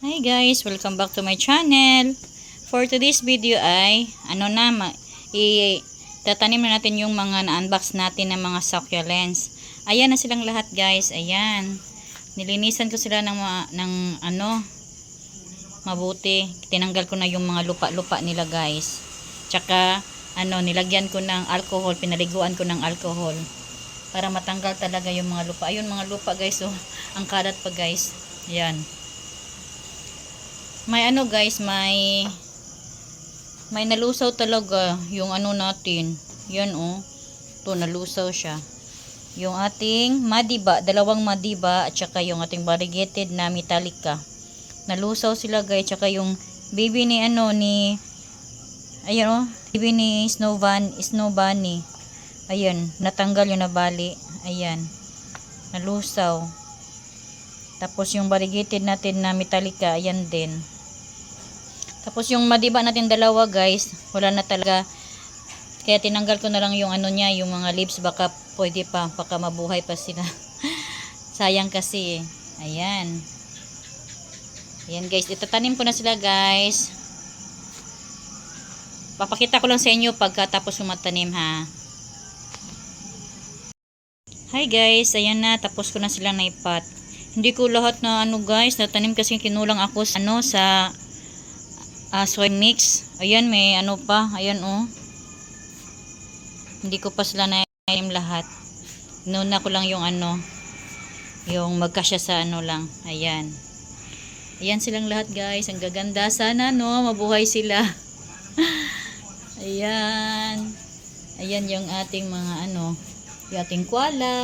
Hi guys, welcome back to my channel. For today's video ay ano na i tatanim na natin yung mga na-unbox natin ng mga succulents. Ayan na silang lahat guys. Ayan. Nilinisan ko sila ng ng ano mabuti. Tinanggal ko na yung mga lupa-lupa nila guys. Tsaka ano nilagyan ko ng alcohol, pinaliguan ko ng alcohol para matanggal talaga yung mga lupa. Ayun mga lupa guys, oh. Ang kalat pa guys. Ayan. May ano guys, may may nalusaw talaga yung ano natin. Yan oh. To nalusaw siya. Yung ating madiba, dalawang madiba at saka yung ating variegated na metallica. Nalusaw sila guys, tsaka yung baby ni ano ni Ayan oh, baby ni Snow Van, Snow Bunny. Ayan, natanggal yung nabali. Ayan. Nalusaw. Tapos yung variegated natin na metallica, ayan din. Tapos yung madiba natin dalawa guys, wala na talaga. Kaya tinanggal ko na lang yung ano niya, yung mga leaves baka pwede pa, baka mabuhay pa sila. Sayang kasi eh. Ayan. Ayan guys, itatanim ko na sila guys. Papakita ko lang sa inyo pagkatapos umatanim ha. Hi guys, ayan na, tapos ko na silang naipat. Hindi ko lahat na ano guys, natanim kasi kinulang ako sa ano sa uh, soy mix. Ayan, may ano pa, ayan oh. Hindi ko pa sila natanim lahat. Nuna ko lang yung ano, yung magkasya sa ano lang. Ayan. Ayan silang lahat guys, ang gaganda. Sana no, mabuhay sila. ayan. Ayan yung ating mga ano, yung ating kwala.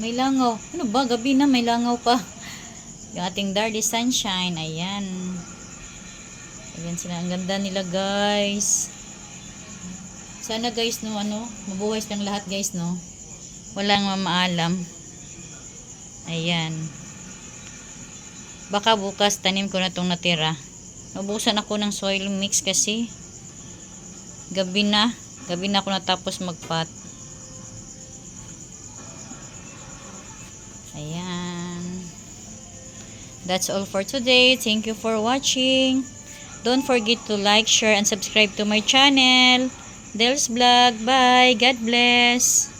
May langaw. Ano ba? Gabi na may langaw pa. Yung ating Dardy Sunshine. Ayan. Ayan sila. Ang ganda nila guys. Sana guys no ano. Mabuhay silang lahat guys no. Walang mamaalam. Ayan. Baka bukas tanim ko na tong natira. Nabusan ako ng soil mix kasi. Gabi na. Gabi na ako natapos magpat. Ayan. That's all for today. Thank you for watching. Don't forget to like, share, and subscribe to my channel. Del's Vlog. Bye. God bless.